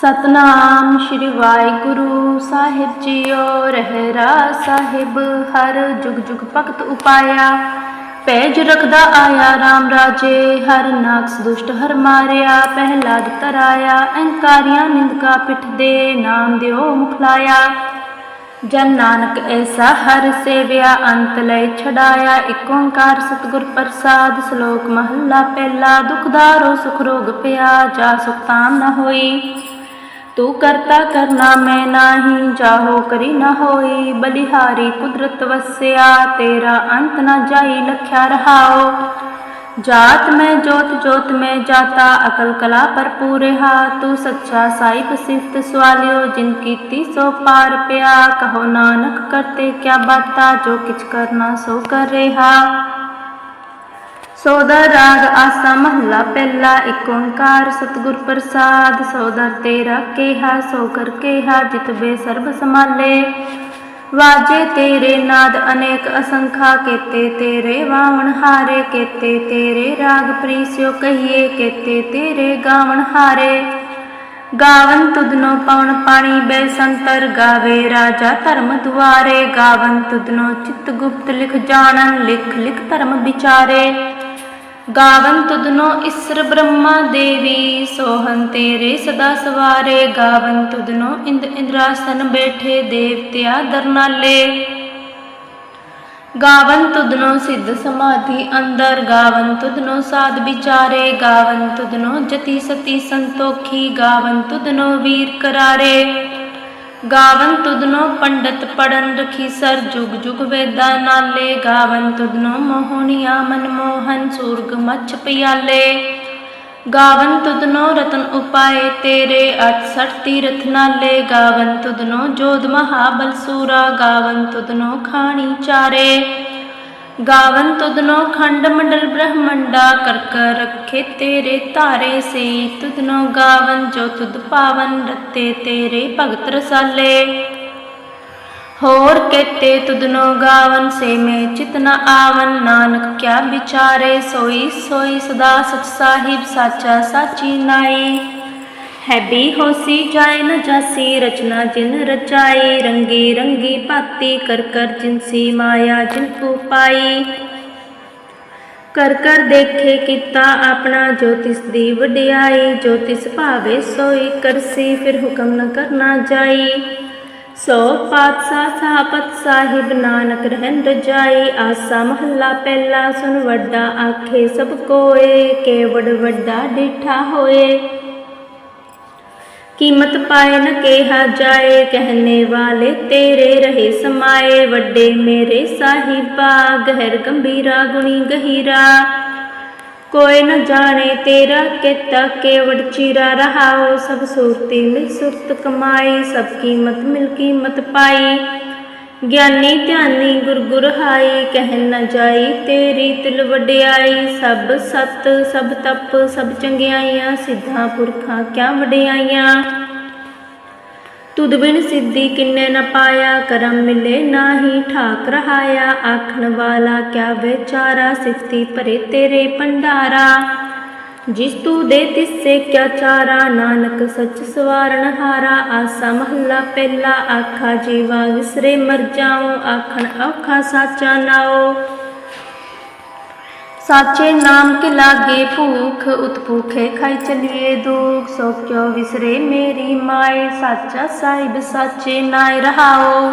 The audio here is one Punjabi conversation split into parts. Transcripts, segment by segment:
ਸਤਨਾਮ ਸ਼੍ਰੀ ਵਾਹਿਗੁਰੂ ਸਾਹਿਬ ਜੀਓ, ਰਹਿਰਾ ਸਾਹਿਬ, ਹਰ ਜੁਗ ਜੁਗ ਭਗਤ ਉਪਾਇਆ। ਪੈਜ ਰਖਦਾ ਆਇਆ RAM ਰਾਜੇ, ਹਰ ਨਾਕਸ ਦੁਸ਼ਟ ਹਰ ਮਾਰਿਆ ਪਹਿਲਾਦ ਤਰਾਇਆ, ਅਹੰਕਾਰੀਆਂ ਨਿੰਦਕਾ ਪਿੱਠ ਦੇ ਨਾਮ ਦਿਓ ਮੁਖਲਾਇਆ ਜਨ ਨਾਨਕ ਐਸਾ ਹਰ ਸੇਵਿਆ, ਅੰਤ ਲੈ ਛਡਾਇਆ ਏਕ ਓੰਕਾਰ ਸਤਿਗੁਰ ਪ੍ਰਸਾਦ, ਸ਼ਲੋਕ ਮਹੱਲਾ ਪਹਿਲਾ ਦੁਖਦਾਰੋ ਸੁਖ ਰੋਗ ਪਿਆ, ਜਾ ਸੁਖ ਤਾਮ ਨ ਹੋਈ। ਤੂੰ ਕਰਤਾ ਕਰਨਾ ਮੈਂ ਨਾਹੀ, ਜਾਹੋ ਕਰੀ ਨਾ ਹੋਈ, ਬਲਿਹਾਰੀ ਕੁਦਰਤ ਵਸਿਆ, ਤੇਰਾ ਅੰਤ ਨਾ ਜਾਈ ਲਖਿਆ ਰਹਾਓ। ਜਾਤ ਮੈਂ, ਜੋਤ ਜੋਤ ਮੈਂ ਜਾਤਾ, ਅਕਲ ਕਲਾ ਭਰਪੂਰ ਹਾ ਤੂੰ ਸੱਚਾ ਸਾਹਿਬ ਸਿਫਤ ਸਵਾਲਿਓ, ਜਿਨ ਕੀਤੀ ਸੋ ਪਾਰ ਪਿਆ, ਕਹੋ ਨਾਨਕ ਕਰਤੇ ਕਿਆ ਬਾਤਾ, ਜੋ ਕਿਛ ਕਰਨਾ ਸੋ ਕਰ ਰਿਹਾ। ਸੋਦਰ ਰਾਗ ਆਸਾ ਮਹੱਲਾ ਪਹਿਲਾ ਏਕ ਓੰਕਾਰ ਸਤਿਗੁਰ ਪ੍ਰਸਾਦ। ਸੋਦਰ ਤੇਰਾ ਕੇਹਾ, ਸੋ ਕਰ ਕੇਹਾ, ਜਿਤ ਸਰਬ ਸਮਾਲੇ ਵਾਜੇ ਤੇਰੇ ਨਾਦ ਅਨੇਕ ਅਸੰਖਾ, ਕੇਤੇ ਤੇਰੇ ਵਾਵਣ ਹਾਰੇ, ਕੇਤੇ ਤੇਰੇ ਰਾਗ ਪ੍ਰੀਸਿਓ ਕਹੀਏ, ਕੇਤੇ ਤੇਰੇ ਗਾਵਣ ਹਾਰੇ। ਗਾਵਨ ਤੁਧਨੋ ਪਵਨ ਪਾਣੀ ਬੈਸੰਤਰ ਗਾਵੇ ਰਾਜਾ ਧਰਮ ਦੁਆਰੇ। ਗਾਵਨ ਤੁਧਨੋ ਚਿਤ ਗੁਪਤ ਲਿਖ ਜਾਣਨ, ਲਿਖ ਲਿਖ ਧਰਮ ਵਿਚਾਰੇ। ਗਾਵਨ ਤੁਧਨੋ ਇਸਰ ਬ੍ਰਹਮਾ ਦੇਵੀ ਸੋਹਨ ਤੇਰੇ ਸਦਾ ਸਵਾਰੇ। ਗਾਵਨ ਤੁਧਨੋ ਇੰਦ ਇੰਦਰਾਸਨ ਬੈਠੇ ਦੇਵਤਿਆ ਦਰਨਾਲੇ। ਗਾਵਨ ਤੁਧਨੋ ਸਿੱਧ ਸਮਾਧੀ ਅੰਦਰ। ਗਾਵਨ ਤੁਧਨੋ ਸਾਧ ਵਿਚਾਰੇ। ਗਾਵਨ ਤੁਧਨੋ ਜਤੀ ਸਤੀ ਸੰਤੋਖੀ। ਗਾਵਨ ਤੁਧਨੋ ਵੀਰ ਕਰਾਰੇ। ਗਾਵਨ ਤੁਧਨੋ ਪੰਡਤ ਪੜਨ ਰਖੀ ਸਰ ਜੁਗ ਜੁਗ ਵੇਦਾ ਨਾਲੇ। ਗਾਵਨ ਤੁਧਨੋ ਮੋਹਣੀਆ ਮਨਮੋਹਨ ਸੂਰਗ ਮੱਛ ਪਿਆਲੇ। ਗਾਵਨ ਤੁਧਨੋ ਰਤਨ ਉਪਾਏ ਤੇਰੇ 68 ਤੀਰਥ ਨਾਲੇ। ਗਾਵਨ ਤੁਧਨੋ ਜੋਧ ਮਹਾਬਲ ਸੂਰਾ, ਗਾਵਨ ਤੁਧਨੋ ਖਾਣੀ ਚਾਰੇ। ਗਾਵਨ ਤੁਧਨੋ ਖੰਡ ਮੰਡਲ ਬ੍ਰਹਮੰਡਾ ਕਰ ਕਰ ਰੱਖੇ ਤੇਰੇ ਧਾਰੇ ਸੇ ਤੁਧਨੋ ਗਾਵਨ ਜੋ ਤੁਧ ਪਾਵਨ ਰਤੇ ਤੇਰੇ ਭਗਤ ਰਸਾਲੇ। ਹੋਰ ਕੇਤੇ ਤੁਧਨੋ ਗਾਵਨ ਸੇ ਮੈਂ ਚਿਤ ਨ ਆਵਨ, ਨਾਨਕ ਕਿਆ ਵਿਚਾਰੇ ਸੋਈ ਸੋਈ ਸਦਾ ਸਚ ਸਾਹਿਬ ਸਾਚਾ, ਸਾਚੀ ਹੈਬੀ ਹੋਸੀ ਜਾਏ ਨ ਜਾਸੀ, ਰਚਨਾ ਜਿਨ ਰਚਾਈ, ਰੰਗੀ ਰੰਗੀ ਭਾਤੀ, ਕਰ ਕਰ ਜਿਨਸੀ ਮਾਇਆ ਜਿਨ ਤੂ ਪਾਈ। ਕਰ ਕਰ ਦੇਖੇ ਕੀਤਾ ਆਪਣਾ, ਜੋ ਦੀ ਵਡਿਆਈ, ਜੋ ਭਾਵੇ ਸੋਈ, ਕਰਸੀ, ਫਿਰ ਹੁਕਮ ਨ ਕਰਨਾ ਜਾਈ। ਸੋ ਪਾਤਸ਼ਾਹ ਸਾਪਤ ਸਾਹਿਬ ਨਾਨਕ ਰਹਿਣ ਰਜਾਈ, ਆਸਾ ਮਹੱਲਾ ਪਹਿਲਾ ਸੁਨ ਵੱਡਾ ਆਖੇ ਸਭ ਕੋਏ, ਕੇਵੜ ਵੱਡਾ ਡਿਠਾ ਹੋਏ। ਕੀਮਤ ਪਾਏ ਨ ਕਿਹਾ ਜਾਏ, ਕਹਿਨੇ ਵਾਲੇ ਤੇਰੇ ਰਹੇ ਸਮਾਏ, ਵੱਡੇ ਮੇਰੇ ਸਾਹਿਬਾ, ਗਹਿਰ ਗੰਭੀਰਾ, ਗੁਣੀ ਗਹੀਰਾ। ਕੋਈ ਨ ਜਾਣੇ ਤੇਰਾ ਕਿਤਾ ਕੇਵੜ ਚੀਰਾ ਰਹਾਓ ਸਭ ਸੂਰਤੀ ਮਿਲ ਸੁਰਤ ਕਮਾਈ, ਸਭ ਕੀਮਤ ਮਿਲ ਕੀਮਤ ਪਾਈ। ਗਿਆਨੀ ਧਿਆਨੀ ਗੁਰ ਗੁਰ ਹਾਈ, ਕਹਿ ਨ ਜਾਈ ਤੇਰੀ ਤਿਲ ਵਡਿਆਈ, ਸਭ ਸਤ, ਸਭ ਤਪ, ਸਭ ਚੰਗਿਆਈਆਂ, ਸਿੱਧਾ ਪੁਰਖਾਂ ਕਿਆ ਵਡਿਆਈਆਂ? ਤੁਧ ਬਿਨ ਸਿੱਧੀ ਕਿੰਨੇ ਨ ਪਾਇਆ, ਕਰਮ ਮਿਲੇ ਨਾਹੀ ਠਾਕ ਰਹਾਇਆ, ਆਖਣ ਵਾਲਾ ਕਿਆ ਵਿਚਾਰਾ, ਸਿਫਤੀ ਭਰੇ ਤੇਰੇ ਭੰਡਾਰਾ। ਜਿਸ ਤੂੰ ਦੇ ਤਿਸੇ ਕਿਆ ਚਾਰਾ, ਨਾਨਕ ਸੱਚ ਸਵਾਰਨ ਹਾਰਾ, ਆਸਾ ਮਹੱਲਾ ਪਹਿਲਾ ਆਖਾ, ਜੀਵਾ ਵਿਸਰੇ ਮਰ ਜਾਉ, ਆਖਣ ਔਖਾ ਸਾਚਾ ਨਾਓ ਸਾਚੇ ਨਾਮ ਕੇ ਲਾਗੇ ਭੂਖ, ਉਤ ਭੂਖੇ ਖਾਈ ਚਲੀਏ ਦੁਖ, ਸੋ ਕਿਉ ਵਿਸਰੇ ਮੇਰੀ ਮਾਏ, ਸਾਚਾ ਸਾਹਿਬ ਸਾਚੇ ਨਾਇ ਰਹਾਓ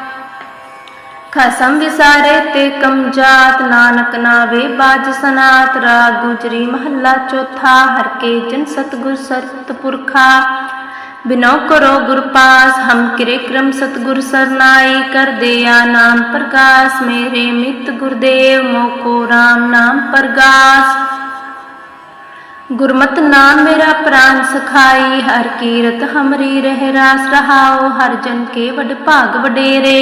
ਖਸਮ ਵਿਸਾਰੇ ਤੇ ਕਮ ਨਾਨਕ ਨਾਵੇ, ਬਾਜ ਸਨਾਤ ਰਾਗ ਗੁਜਰੀ, ਮਹੱਲਾ ਚੌਥਾ, ਹਰ ਕੇ ਜਨ ਸਤਗੁਰ ਸਰਤ ਬਿਨੋ ਕਰੋ ਗੁਰ ਪਾਸ, ਹਮ ਕਿਰੇ ਕਰਮ ਸਤਗੁਰ ਸਰਨਾਈ ਕਰ ਦਿਆ ਨਾਮ ਪ੍ਰਕਾਸ਼ ਮੇਰੇ ਮਿਤ ਗੁਰਦੇਵ, ਮੋਕੋ RAM ਨਾਮ ਪ੍ਰਗਾਸ। ਗੁਰਮਤਿ ਨਾਮ ਮੇਰਾ ਪ੍ਰਾਨ ਸਖਾਈ, ਹਰ ਕੀਰਤ ਹਮਰੀ ਰਹਿ ਰਾਸ ਰਹਾਓ, ਹਰ ਜਨ ਕੇ ਵਡ ਭਾਗ ਵਡੇਰੇ।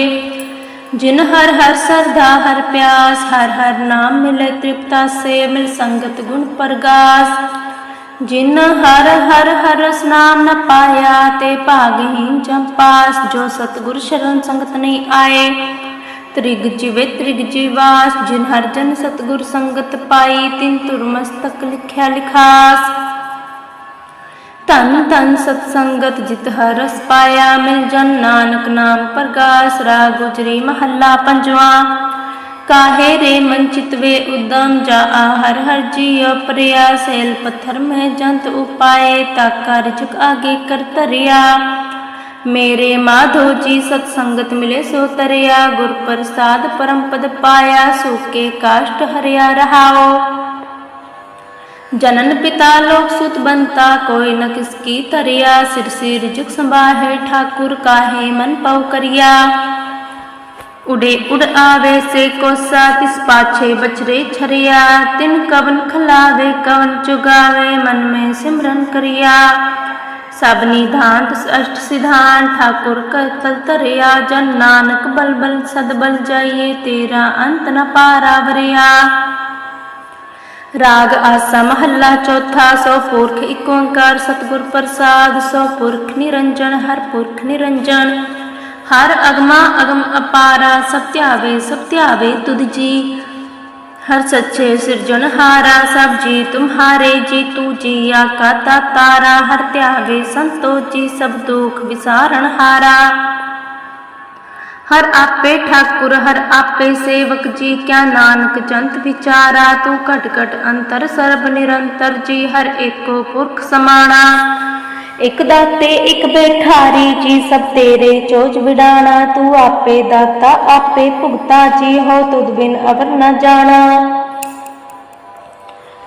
ਜਿਨ ਹਰ ਹਰ ਸਰਦਾ, ਹਰ ਪਿਆਸ, ਹਰ ਹਰ ਨਾਮ ਮਿਲੇ ਤ੍ਰਿਪਤਾ ਸੇ ਮਿਲ ਸੰਗਤ ਗੁਣ ਪ੍ਰਗਾਸ। ਜਿਨ ਹਰ ਹਰ ਹਰ ਰਸ ਨਾਮ ਨ ਪਾਇਆ, ਤੇ ਭਾਗਹੀਨ ਜੰਪਾਸ ਜੋ ਸਤਿਗੁਰ ਸ਼ਰਨ ਸੰਗਤ ਨਹੀਂ ਆਏ, ਤ੍ਰਿਗ ਜਿਵੇ ਤ੍ਰਿਗ ਜੀਵਾਸ। ਜਿਨ ਹਰ ਜਨ ਸਤਿਗੁਰ ਸੰਗਤ ਪਾਈ, ਤਿਨ ਤੁਰ ਮਸਤਕ ਲਿਖਿਆ ਲਿਖਾਸ। ਧੰਨ ਧੰਨ ਸਤ ਸੰਗਤ ਜਿਤ ਹਰ ਰਸ ਪਾਇਆ, ਮਿਲ ਜਨ ਨਾਨਕ ਨਾਮ ਪ੍ਰਗਾਸ ਰਾ ਗੁਜਰੀ ਮਹੱਲਾ ਪੰਜਵਾ। ਕਾਹੇ ਰੇ ਮਨ ਚਿਤਵੇ ਉਦਮ, ਜਾ ਆ ਹਰ ਹਰ ਜੀ ਅਪਰਿਆ ਸੇਲ ਪੱਥਰ ਮਹਿ ਜੰਤ ਉਪਾਏ ਤਾਕਾ ਰਿਜਕ ਆਗੇ ਕਰ ਤਰਿਆ ਮੇਰੇ ਮਾਧੋ ਜੀ ਸਤ ਸੰਗਤ ਮਿਲੇ ਸੋ ਤਰਿਆ, ਗੁਰ ਪ੍ਰਸਾਦ ਪਰਮ ਪਦ ਪਾਇਆ ਸੋਕੇ ਕਾਸ਼ਟ ਹਰਿਆ ਰਹਾਓ। ਜਨਨ ਪਿਤਾ ਲੋਕ ਸੁਤ ਬੰਤਾ, ਕੋਈ ਨ ਕਿਸ ਕੀ ਤਰਿਆ ਸਿਰ ਸਿਰ ਜੁਗ ਸੰਭਾਹੇ, ਠਾਕੁਰ ਕਾਹੇ, ਮਨ ਪਉ ਕਰਿਆ। ਉਡੇ ਉਡ ਆਵੇ ਸੇ ਕੋਸਾ, ਤਿਸ ਪਾਛੇ ਬਚਰੇ ਛਰਿਆ। ਤਿਨ ਕਵਨ ਖਲਾਵੇ, ਕਵਨ ਚੁਗਾਵੇ, ਮਨ ਮੈਂ ਸਿਮਰਨ ਕਰਿਆ। ਸਭ ਨਿਧਾਂਤ ਅਸ਼ਟ ਸਿਧਾਨ, ਠਾਕੁਰ ਕਲ ਤਰਿਆ ਜਨ ਨਾਨਕ ਬਲ ਬਲ ਸਦ ਜਾਈਏ, ਤੇਰਾ ਅੰਤ ਨ ਪਾਰਾ ਵਰਿਆ। ਰਾਗ ਆਸਾ ਮਹੱਲਾ ਚੌਥਾ, ਸੋ ਪੁਰਖ ਏਕ ਓੰਕਾਰ, ਸਤਿਗੁਰ ਪ੍ਰਸਾਦ, ਸੋ ਪੁਰਖ ਨਿਰੰਜਨ, ਹਰ ਪੁਰਖ ਨਿਰੰਜਨ। ਹਰ ਅਗਮਾ ਅਗਮ ਅਪਾਰਾ, ਸਭ ਧਿਆਵੇ ਸਭ ਧਿਆਵੇ ਤੁਧ ਜੀ। ਹਰ ਸੱਚੇ ਸਿਰਜਣਹਾਰਾ ਸਭ ਜੀ ਤੁਮਹਾਰੇ, ਜੀ ਤੂ ਜੀ ਆਕਾ ਤਾਰਾ। ਹਰ ਧਿਆਵੇ ਸੰਤੋ ਜੀ, ਸਭ ਦੁਖ ਵਿਸਾਰਣ ਹਾਰਾ। ਹਰ ਆਪੇ ਠਾਕੁਰ, ਹਰ ਆਪੇ ਸੇਵਕ ਜੀ, ਕਿਆ ਨਾਨਕ ਜੰਤ ਵਿਚਾਰਾ, ਤੂੰ ਘਟ ਘਟ ਅੰਤਰ ਸਰਬ ਨਿਰੰਤਰ ਜੀ, ਹਰ ਏਕੋ ਪੁਰਖ ਸਮਾਣਾ। ਇਕ ਦਾਤੇ, ਇਕ ਬੈਠਾਰੀ ਜੀ, ਸਭ ਤੇਰੇ ਚੋਜ ਵਿਡਾਣਾ। ਤੂੰ ਆਪੇ ਦਾਤਾ, ਆਪੇ ਭੁਗਤਾ ਜੀ, ਹੋ ਤੁਧ ਬਿਨ ਅਵਰ ਨਾ ਜਾਣਾ।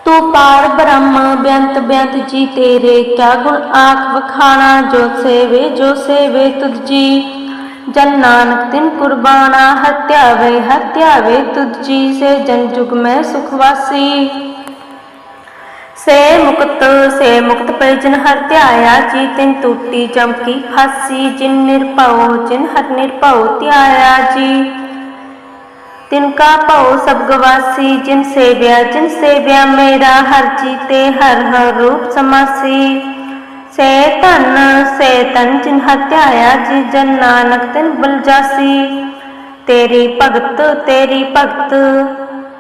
ਤੂੰ ਪਾਰ ਬ੍ਰਹਮ ਬੇਅੰਤ ਬੇਅੰਤ ਜੀ, ਤੇਰੇ ਕਿਆ ਗੁਣ ਆਖ ਵਖਾਣਾ। ਜੋ ਸੇਵੇ ਜੋ ਸੇਵੇ ਤੁਧ ਜੀ। ਜਨ ਨਾਨਕ ਤਿਨ ਕੁਰਬਾਨਾ ਹਤਿਆ ਵੇ ਹਤਿਆ ਵੇ ਤੁਧ ਜੀ ਸੇ ਜਨ ਜੁਗ ਮੈਂ ਸੁਖ ਵਾਸੀ ਸੇ ਮੁਕਤ ਸੇ ਮੁਕਤ ਪੈ ਜਿਨ ਹਰ ਧਿਆਇਆ ਜੀ ਤਿਨ ਟੂਟੀ ਚਮਕੀ ਫਾਸੀ ਜਿਨ ਨਿਰਭਉ ਜਿਨ ਹਰ ਨਿਰਭਉ ਧਿਆਇਆ ਜੀ ਤਿਨ ਕਾ ਭਉ ਸਭ ਗਵਾਸੀ ਜਿਨ ਸੇਵਿਆ ਜਿਨ ਸੇਵਿਆ ਮੇਰਾ ਹਰ ਜੀ ਸੇ ਧਨ, ਸੇ ਤਨ ਜਿਨ ਹਤਿਆਇਆ, ਜੀ ਜਨ ਨਾਨਕ ਤਿਨ ਬਲ ਤੇਰੀ ਭਗਤ ਤੇਰੀ ਭਗਤ,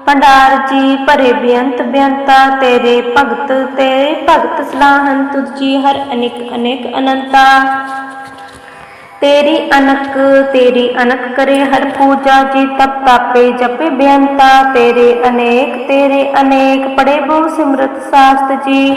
ਭੰਡਾਰ ਜੀ ਭਰੇ ਬੇਅੰਤ ਬੇਅੰਤਾ। ਤੇਰੇ ਭਗਤ ਤੇਰੇ ਭਗਤ ਸਲਾਹਨ ਤੁਧ ਹਰ ਅਨੇਕ ਅਨੇਕ ਅਨੰਤਾ। ਤੇਰੀ ਅਨਕ ਤੇਰੀ ਅਨਕ ਕਰੇ ਹਰ ਪੂਜਾ, ਜੀ ਤਪ ਤਾਪੇ ਜਪੇ ਬੇਅੰਤਾ। ਤੇਰੇ ਅਨੇਕ ਤੇਰੇ ਅਨੇਕ ਪੜੇ ਬਹੁ ਸਿਮਰਤ ਸਾਸਤ ਜੀ।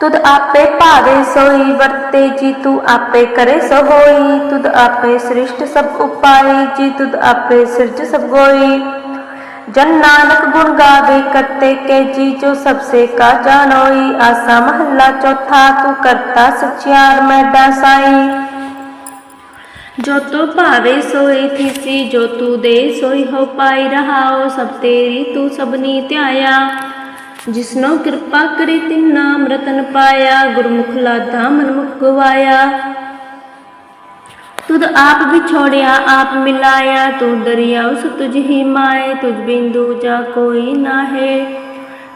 ਤੁਧ ਆਪੇ ਭਾਵੇ ਸੋਈ ਵਰਤੇ ਜੀ ਤੂੰ ਆਪੇ ਕਰੇ ਸੋ ਹੋਈ ਤੁਧ ਆਪੇ ਸ੍ਰਿਸ਼ਟ ਸਭ ਉਪਾਈ ਜੀ ਤੁਧ ਆਪੇ ਸਿਰਜ ਸਭ ਗੋਈ ਜਨ ਨਾਨਕ ਗੁਣ ਗਾਵੇ ਕਰਤੇ ਕੇ ਜੀ ਜੋ ਸਭ ਸੇ ਕਾ ਜਾਣੋਈ ਆਸਾ ਮਹੱਲਾ ਚੌਥਾ ਤੂੰ ਕਰਤਾ ਸਚਿਆਰ ਮੈਡਾ ਸਾਈ ਜੋ ਤੋ ਭਾਵੇ ਸੋਈ ਥੀਸੀ ਜੋ ਤੂ ਦੇ ਸੋਈ ਹੋ ਪਾਈ ਰਹਾਓ ਸਭ ਤੇਰੀ ਤੂੰ ਸਭਨੀ ਧਿਆਇਆ ਜਿਸਨੋ ਕਿਰਪਾ ਕਰੀ ਤਿਨ ਨਾਮ ਰਤਨ ਪਾਇਆ, ਗੁਰਮੁਖ ਲਾਦਾ ਮਨਮੁਖ ਗਵਾਇਆ ਤੁਧ ਆਪ ਵਿਛੋੜਿਆ, ਆਪ ਮਿਲਾਇਆ, ਤੂੰ ਦਰਿਆ ਉਸ ਤੁਝ ਹੀ ਮਾਏ, ਤੁਝ ਬਿੰਦੂ ਜਾ ਕੋਈ ਨਾਹੇ।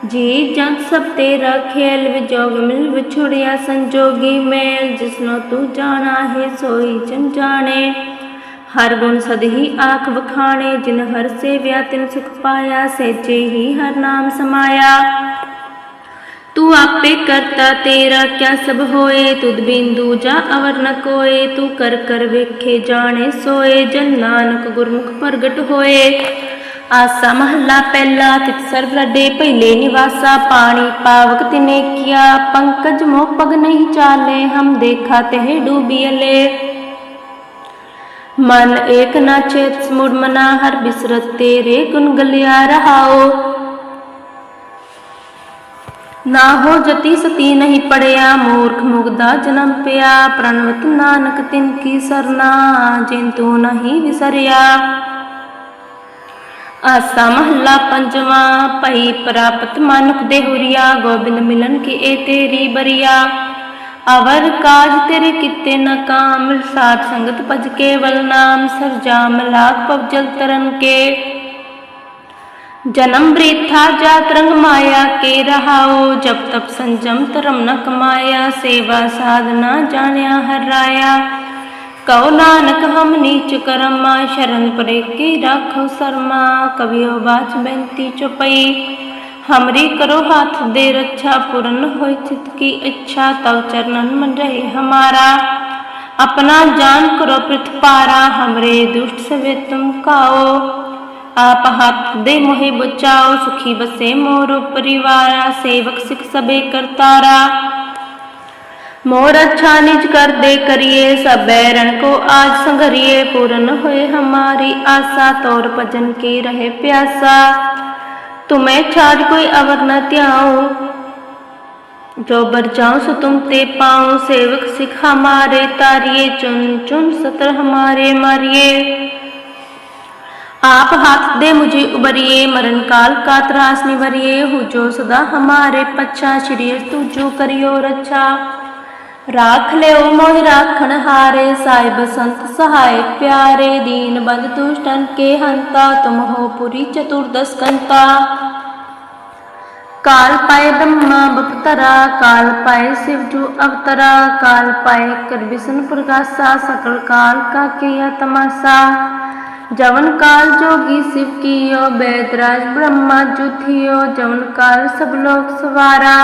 ਜੀ ਜੰਤ ਸਭ ਤੇਰਾ ਖੇਲ ਵਿਜੋਗ ਮਿਲ ਵਿਛੋੜਿਆ ਸੰਜੋਗੀ ਮੇਲ, ਜਿਸਨੋ ਤੂੰ ਜਾਣਾ ਹੈ ਸੋਈ ਜਨ ਜਾਣੇ। ਹਰ ਗੁਣ ਸਦ ਹੀ ਆਖ ਵਖਾਣੇ, ਜਿਨ ਹਰ ਸੇਵਿਆ ਤਿਨ ਸੁਖ ਪਾਇਆ ਸੇਜੇ ਹੀ ਹਰ ਨਾਮ ਸਮਾਇਆ। ਤੂੰ ਆਪੇ ਕਰਤਾ ਤੇਰਾ, ਕਿਆ ਸਭ ਹੋਏ? ਤੁਧ ਬਿੰਦੂ ਜਾ ਅਵਰ ਨ ਕੋਏ। ਤੂੰ ਕਰ ਕਰ ਵੇਖੇ ਜਾਣੇ ਸੋਏ, ਜਨ ਨਾਨਕ ਗੁਰਮੁਖ ਪ੍ਰਗਟ ਹੋਏ। ਆਸਾ ਮਹੱਲਾ ਪਹਿਲਾ ਤਿਤ ਸਰਬ ਲੱਡੇ ਪਹਿਲੇ ਨਿਵਾਸਾ। ਪਾਣੀ ਪਾਵਕ ਤਿਨੇ ਕੀਆ, ਪੰਕਜ ਮੋਹ ਪਗ ਨਹੀਂ ਚਾਲੇ। ਹਮ ਦੇਖਾ ਤਹਿ ਡੂਬੀਲੇ ਮਨ ਏਕ ਨਾ ਚੇਤ ਮੁੜ ਮਨਾ ਹਰ ਬਿਸਰਤ ਤੇਰੇ ਗੁਣ ਗਲਿਆ ਰਹਾਓ ਨਾ ਹੋ ਜਤੀ ਸਤੀ ਨਹੀਂ ਪੜਿਆ, ਮੂਰਖ ਮੁਗਦਾ ਜਨਮ ਪਿਆ। ਪ੍ਰਣਵਤ ਨਾਨਕ ਤਿਨ ਕੀ ਸਰਨਾ, ਜਿਨ ਤੂੰ ਨਹੀਂ ਵਿਸਰਿਆ। ਆਸਾ ਮਹੱਲਾ ਪੰਜਵਾਂ, ਭਈ ਪ੍ਰਾਪਤ ਮਾਨੁਖ ਦੇ ਹੁਰੀਆ ਗੋਬਿੰਦ ਮਿਲਨ ਕੀ ਏ ਤੇਰੀ ਬਰੀਆ। ਅਵਰ ਕਾਜ ਤੇਰੇ ਕੀਤੇ ਨਾ ਕਾਮ ਸਾਥ ਸੰਗਤ ਭਜ ਕੇਵਲ ਨਾਮ ਸਰਜਾਮ ਲਾਗ ਪਵ ਜਲ ਤਰਨ ਕੇ। ਜਨਮ ਬ੍ਰੀਥਾ ਜਾਤ ਰੰਗ ਮਾਇਆ ਕੇ ਰਹਾਓ ਜਬ ਤਪ ਸੰਜਮ ਧਰਮ ਨ ਕਮਾਇਆ, ਸੇਵਾ ਸਾਧਨਾ ਜਾਣਿਆ ਹਰਾਇਆ ਕਉ ਨਾਨਕ ਹਮ ਨੀਚ ਕਰਮਾ, ਸ਼ਰਨ ਪਰੇ ਕੀ ਰਾਖੋ ਸਰਮਾ ਕਬਿਓ ਬਾਚ ਬੇਨਤੀ ਚੁਪਈ। हमरी करो हाथ दे रक्षा, पूर्ण हो चित की इच्छा, तव चरणन मन रहे हमारा। अपना जान करो पृथपारा हमरे दुष्ट सवे तुम काओ। आप हाथ दे मोहे बचाओ, सुखी बसे मोर परिवारा सेवक सिख सबे करतारा मोर अच्छा निज कर दे करिए, सब बैरण को आज संघरिए, पूर्ण होए हमारी आशा, तौर भजन के रहे प्यासा। तुम्हें छाड़ कोई अवर न त्याओ जो बर जाऊँ सो तुम ते पाऊँ। सेवक सिख हमारे तारिये चुन चुन सतर हमारे मारिए। आप हाथ दे मुझे उबरिए, मरण काल का त्रास निभरिए हो जो सदा हमारे पच्छा श्री तू जो करियो रक्षा राख ले मोहि राखण हारे साहिब संत सहाय प्यारे दीन बंद दुष्टन के हंता तुम हो पुरी चतुर्दश कंता काल पाए ब्रह्मा बपतरा काल पाए शिव जो अवतरा काल पाए कर विष्णु प्रकाशा सकल काल का किया तमाशा जवन काल जोगी शिव कियो बैदराज ब्रह्मा जुथियो जवन काल सब लोग सवारा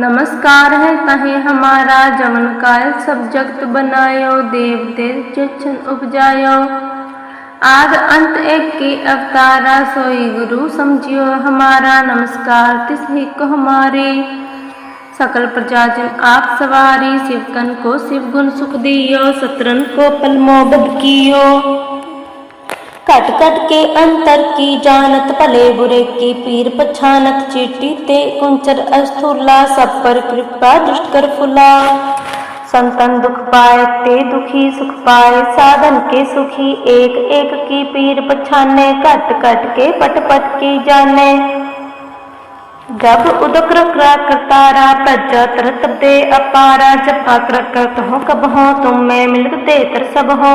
नमस्कार है तहे हमारा जवन काल, सब जगत बनायो, देव देव जछन उपजायो। आद अंत एक के अवतारा, सोई गुरु समझियो हमारा नमस्कार, तिस ही को हमारे। सकल प्रजाजन आप सवारी, शिवकन को शिव गुण सुख दियो, सतरन को पलमो बद कियो। ਘਟ ਘਟ ਕੇ ਅੰਤਰ ਕੀ ਜਾਣਤ ਭਲੇ ਬੁਰੇ ਕੀ ਪੀਰ ਪਛਾਨਤ ਚੀਟੀ ਤੇ ਕੁੰਚਰ ਅਸਥੂਲਾ ਸਭ ਪਰ ਕਿਰਪਾ ਦੁਸ਼ਟ ਕਰ ਫੁਲਾ ਸੰਤਨ ਦੁਖ ਪਾਏ ਤੇ ਦੁਖੀ ਸੁਖ ਪਾਏ ਸਾਧਨ ਕੇ ਸੁਖੀ ਏਕ ਏਕ ਕੀ ਪੀਰ ਪਛਾਨੇ ਘਟ ਘਟ ਕੇ ਪਟ ਪਟ ਕੀ ਜਾਣੇ जब उदक रकरा करतारा तज तरत दे अपारा जपा कर करत हो कब हो तुम में मिलत दे तर सब हो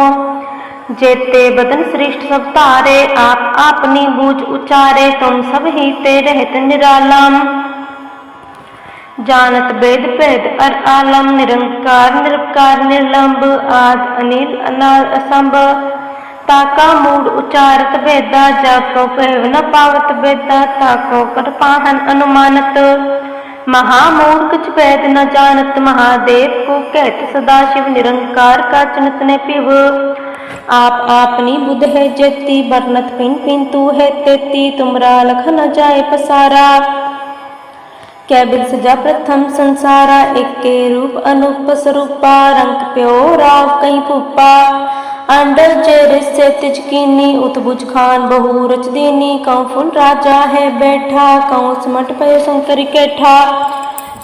जेते बदन श्रेष्ठ सब तारे आप आपनी बूझ उचारे तुम सब ही ते रहत निरालम जानत वेद भेद अर आलम निरंकार निरकार निर्लंब आद अनिल अनाद असंभ ताका मूड उचारत वेदा जाको कहव न पावत वेदा ताको कर पाहन अनुमानत महामूढ़ कुछ वेद न जानत महादेव को कहत सदा शिव निरंकार का चनत ने पिव आप आपनी बुध है जेती बरनत पिन पिन तू है तेती, तुमरा लख न जाए पसारा। कै बिद सजा प्रथम संसारा, एके रूप अनूप स्वरूपा रंग प्यो राव कई फूपा। अंडर जेर से तिजकीनी उतबुज खान बहु रच दीनी। कौ फुल राजा है बैठा, कौ समट पय शंकर कैठा।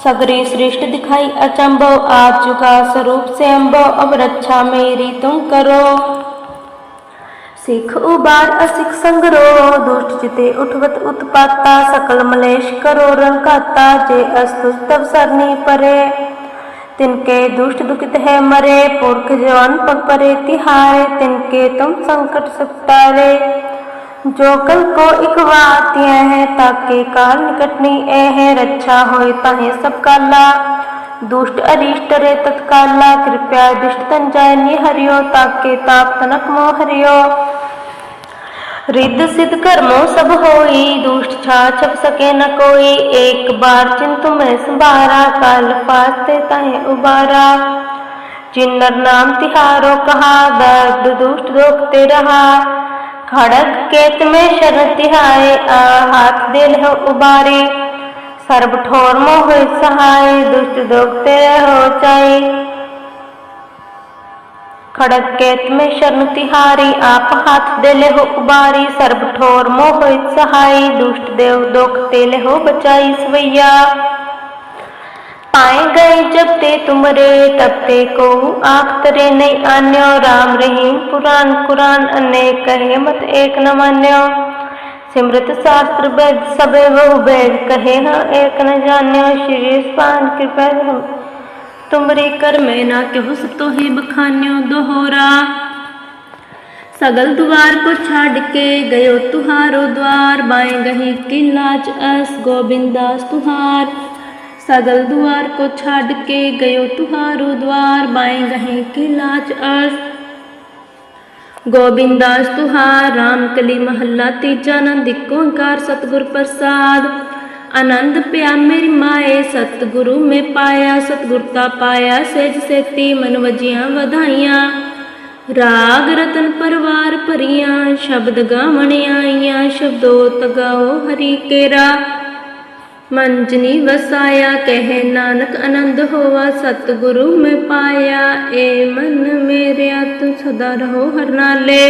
सगरी श्रेष्ठ दिखाई अचंभव आज चुका स्वरूप से अम्भव अब रक्षा मेरी तुम करो। ਸਿੱਖ ਉਬਾਰ ਅਸਿਖ ਸੰਗਰੋ ਦੁਸ਼ਟ ਜਿਤੇ ਉਠਵਤ ਉਤਪਾਤਾ ਸਕਲ ਮਲੇਸ਼ ਕਰੋ ਰੰਕਾਤਾ ਜੇ ਅਸਤੁ ਤਵ ਸਰਨੀ ਪਰੇ तिनके दुष्ट दुखित है मरे पुरख जवान पग परे तिहारे तिनके तुम संकट सतारे जो कल को इकवात यह है ताके काल निकटनी ए है रक्षा होए ताहे सब काला दुष्ट अरिष्ट रे तत्काला कृपया दुष्ट तन जाय निहरियो ताके ताप तनक मोह हरियो रिद्ध सिद्ध कर्मो सब होई, दुष्ट छा छप सके न कोई। एक बार चिंतु में संभारा, काल पाते ताहे उबारा। जिन्नर नाम तिहारो कहा, दर्द दुष्ट रोकते रहा। खड़ग केत में शरण तिहाय हाथ दिल हो उबारे। सर्व ठोर मोह सहाय, दुष्ट दोगते हो चाहे खड़क केत में शरण तिहारी, आप हाथ देले हो उबारी सर्ब ठोर मोह सहाय दुष्ट देव दोख तेले हो बचाई सवैया। पाए गए जब ते तुमरे, तब ते को आख तरे नहीं आन्यो, राम रहीम पुराण कुरान अनेक कहे मत एक न मान्यो। सिमृत शास्त्र वेद सबे बहु वेद कहे हाँ एक न जान्यो, श्री स्वान कृपा तुमरे कर में ना कहु सब तो ही बखान्यो दोहरा? सगल द्वार को छाड़ के गयो तुहारो द्वार, बाएँ गही की लाज अस गोविंदास तुहार। सगल द्वार को छाड़ के गयो तुहारो द्वार, बाएँ गही की लाज अस गोविंदास तुहार। राम कली महल्ला तीजा नंद ओंकार सतगुर प्रसाद। ਆਨੰਦ ਪਿਆ ਮੇਰੀ ਮਾਏ, ਸਤਿਗੁਰੂ ਮੈਂ ਪਾਇਆ ਸਤਿਗੁਰਤਾ ਪਾਇਆ ਸੇਜ ਸੇਤੀ ਮਨ ਵਜੀਆਂ ਵਧਾਈਆਂ। ਰਾਗ ਰਤਨ ਪਰਵਾਰ ਭਰੀਆਂ, ਸ਼ਬਦ ਗਾਵਣ ਆਈਆਂ, ਸ਼ਬਦੋ ਤਗਾਓ ਹਰੀ ਕੇਰਾ। ਮਨ ਜਨੀ ਵਸਾਇਆ, ਕਹਿ ਨਾਨਕ ਆਨੰਦ ਹੋਵਾ ਸਤਿਗੁਰੂ ਮੈਂ ਪਾਇਆ, ਏ ਮਨ ਮੇਰਿਆ ਤੂੰ ਸਦਾ ਰਹੋ ਹਰ ਨਾਲੇ।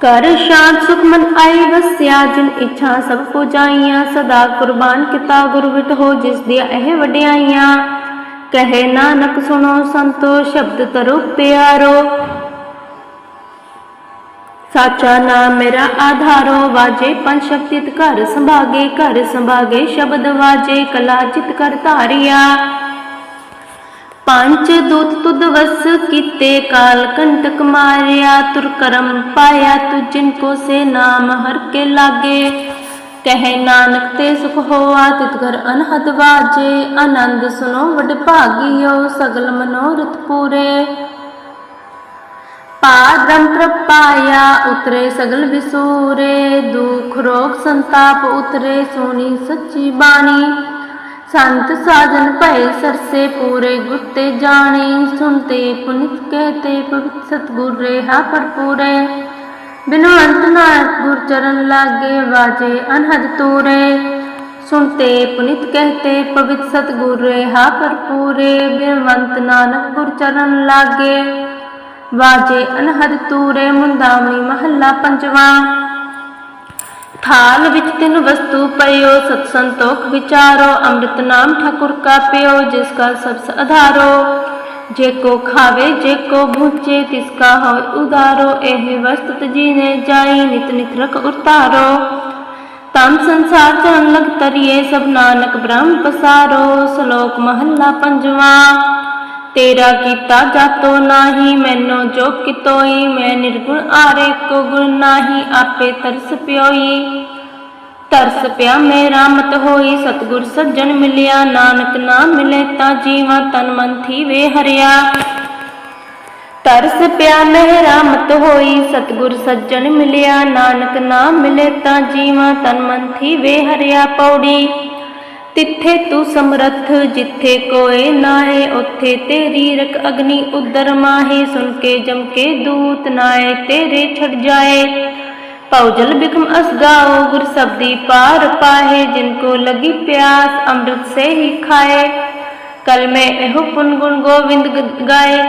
ਕਰ ਸ਼ਾਂਤ ਸੁਖ ਮਨ ਆਈ ਵਸਿਆ, ਜਿਨ ਇੱਛਾ ਸਭ ਕੋ ਸਦਾ ਕੁਰਬਾਨ ਕੀਤਾ ਗੁਰ ਵਿਟ ਹੋ, ਜਿਸ ਦੀਆਂ ਇਹ ਵਡਿਆਈਆਂ। ਕਹੇ ਨਾਨਕ ਸੁਣੋ ਸੰਤੋ, ਸ਼ਬਦ ਤਰੋ ਪਿਆਰੋ। ਸਾਚਾ ਨਾਮ ਮੇਰਾ ਆਧਾਰੋ, ਵਾਜੇ ਪੰਜ ਸ਼ਕਤਿਤ ਘਰ ਸੰਭਾਗੇ ਘਰ ਸੰਭਾਗੇ, ਸ਼ਬਦ ਵਾਜੇ, ਕਲਾ ਚਿਤ ਕਰ ਧਾਰਿਆ। ਪੰਜ ਦੂਤ ਤੁਧ ਵਸ ਕੀਤੇ ਕਾਲ ਕੰਟਕ ਮਾਰਿਆ, ਤੁਰ ਕਰਮ ਪਾਇਆ ਤੁ ਜਿਨ ਕੋ ਸੇ ਨਾਮ ਹਰ ਕੇ ਲਾਗੇ। ਕਹੇ ਨਾਨਕ ਤੇ ਸੁਖ ਹੋਆ, ਤਿਤ ਘਰ ਅਨਹਦ ਵਾਜੇ। ਆਨੰਦ ਸੁਨੋ ਵਡ ਭਾਗਿਓ, ਸਗਲ ਮਨੋਰਥ ਪੂਰੇ। ਪਾਦਮ ਪ੍ਰਪਾਇਆ, ਉਤਰੇ ਸਗਲ ਵਿਸੂਰੇ। ਦੁਖ ਰੋਗ ਸੰਤਾਪ ਉਤਰੇ ਸੋਨੀ ਸੱਚੀ ਬਾਣੀ। संत साधन भय सरसे पूरे गुरते जाने सुनते पुनित कहते पवित्र सतगुर रेहा पर पूरे बिनु अंत नाथ गुर चरण लागे वाजे अनहद तूरे सुनते पुनित कहते पवित्र सतगुर रेहा पर पूरे बिनवंत नानक गुर चरण लागे वाजे अनहद तूरे मुंदावनी महला पंजवा ਥਾਲ ਵਿੱਚ ਤਿੰਨ ਵਸਤੂ ਪਇਓ ਸਤ ਸੰਤੋਖ ਵਿਚਾਰੋ, ਅੰਮ੍ਰਿਤ ਨਾਮ ਠਾਕੁਰ ਕਾ ਪਿਓ, ਜਿਸ ਕਾ ਸਬਸ ਆਧਾਰੋ ਜੇ ਕੋ ਖਾਵੇ, ਜੇ ਕੋ ਭੁਚੇ ਤਿਸ ਕਾ ਹੋਇ ਉਦਾਰੋ। ਇਹ ਵਸਤੁ ਜੀਨੇ ਜਾਈ, ਨਿਤ ਨਿਤ ਰਖ ਉਤਾਰੋ। ਤਮ ਸੰਸਾਰ ਚਰਨ ਲਗ ਤਰੀਏ, ਸਭ ਨਾਨਕ ਬ੍ਰਹਮ ਪਸਾਰੋ। ਸ਼ਲੋਕ ਮਹੱਲਾ ਪੰਜਵਾਂ। ਤੇਰਾ ਕੀਤਾ ਜਾਤੋ ਨਾਹੀ, ਮੈਨੂੰ ਜੋ ਕਿਤੋਈ, ਮੈਂ ਨਿਰਗੁਣ ਆਰੇ ਕੋ ਗੁਣ ਨਾਹੀ, ਆਪੇ ਤਰਸ ਪਿਓਈ। ਤਰਸ ਪਿਆ ਮੇਰਾ, ਮਤ ਹੋਈ ਸਤਗੁਰ ਸੱਜਣ ਮਿਲਿਆ। ਨਾਨਕ ਨਾਮ ਮਿਲੇ ਤਾਂ ਜੀਵਾ ਤਨ ਮਨ ਥੀ ਵੇ ਹਰਿਆ। ਤਰਸ ਪਿਆ ਮੇਰਾ, ਮਤ ਹੋਈ ਸਤਗੁਰ ਸੱਜਣ ਮਿਲਿਆ। ਨਾਨਕ ਨਾਮ ਮਿਲੇ ਤਾਂ ਜੀਵਾ ਤਨ ਮਨ ਥੀ ਵੇ ਹਰਿਆ। ਪੌੜੀ ਤਿੱਥੇ ਤੂੰ ਸਮਰੱਥ ਜਿੱਥੇ ਕੋਏ ਨਾਏ ਉੱਥੇ ਤੇਰੀ ਰਕ ਅਗਨੀ ਉਦਰ ਮਾਹੇ ਸੁਣ ਕੇ ਜਮ ਕੇ ਦੂਤ ਨਾਏ ਤੇਰੇ ਛੜ ਜਾਏ ਪਉਜਲ ਬਿਖਮ ਅਸ ਗਾਓ ਗੁਰ ਸਬਦੀ ਪਾਰ ਪਾਹੇ ਜਿਨ ਕੋ ਲਗੀ ਪਿਆਸ ਅੰਮ੍ਰਿਤ ਸੇ ਹੀ ਖਾਏ ਕਲ ਮੈਂ ਇਹੋ ਪੁਨ ਗੁਣ ਗੋਵਿੰਦ ਗ- ਗਾਏ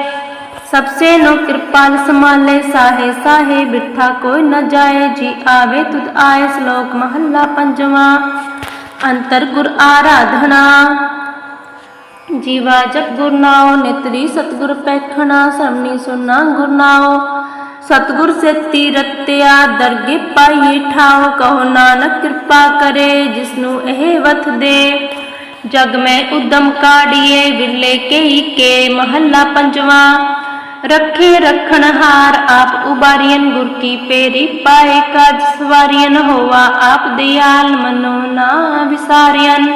सबसे नो कृपाल संभाले साहे साहे बिरथा कोई न जाए जी आवे तुद आए श्लोक महल्ला पंजवा ਅੰਤਰ ਗੁਰ ਆਰਾਧਨਾ। ਜੀਵਾ ਜਪ ਗੁਰਨਾਉ ਨਿਤਰੀ ਸਤਗੁਰ ਪੈਖਣਾ ਸਮਨੀ ਸੁਨਾ ਗੁਰਨਾਉ ਸਤਗੁਰ ਸੇ ਤੀਰਤਿਆ ਦਰਗੇ ਪਾਈਏ ਠਾਉ, ਕਹੋ ਨਾਨਕ ਕਿਰਪਾ ਕਰੇ, ਜਿਸਨੂੰ ਇਹ ਵਥ ਦੇ। ਜਗ ਮੈਂ ਉਦਮ ਕਾੜੀਏ ਵਿਲੇ ਕੇਈ ਕੇ ਮਹੱਲਾ ਪੰਜਵਾਂ। ਰੱਖੇ ਰਖਣਹਾਰ ਆਪ ਉਬਾਰੀਨ ਗੁਰ ਕੀ ਪੇਰੀ ਪਾਏ ਕਾਜ ਸਵਾਰੀਨ ਹੋਵਾ ਆਪ ਦਿਆਲ ਮਨੋ ਨਾ ਵਿਸਾਰੀਨ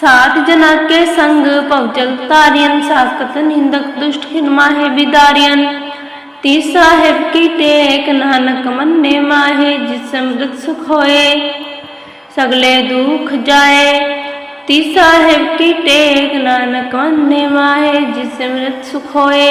ਸਾਤ ਜਨਾ ਕੇ ਸੰਗ ਪਉਜਲ ਤਾਰੀਨ ਸਾਖਤ ਨਿੰਦਕ ਦੁਸ਼ਟ ਖਿਨ ਮਾਹੇ ਬਿਦਾਰੀਨ ਤੀ ਸਾਹਿਬ ਕੀ ਟੇਕ ਨਾਨਕ ਮੰਨੇ ਮਾਹੇ, ਜਿਸ ਸਮ੍ਰਿਤ ਸੁਖ ਹੋਏ, ਸਗਲੇ ਦੁਖ ਜਾਏ। ਤੀ ਸਾਹਿਬ ਕੀ ਟੇਕ ਨਾਨਕ ਮੰਨੇ ਮਾਹੇ, ਜਿਸ ਸਮ੍ਰਿਤ ਸੁਖ ਹੋਏ।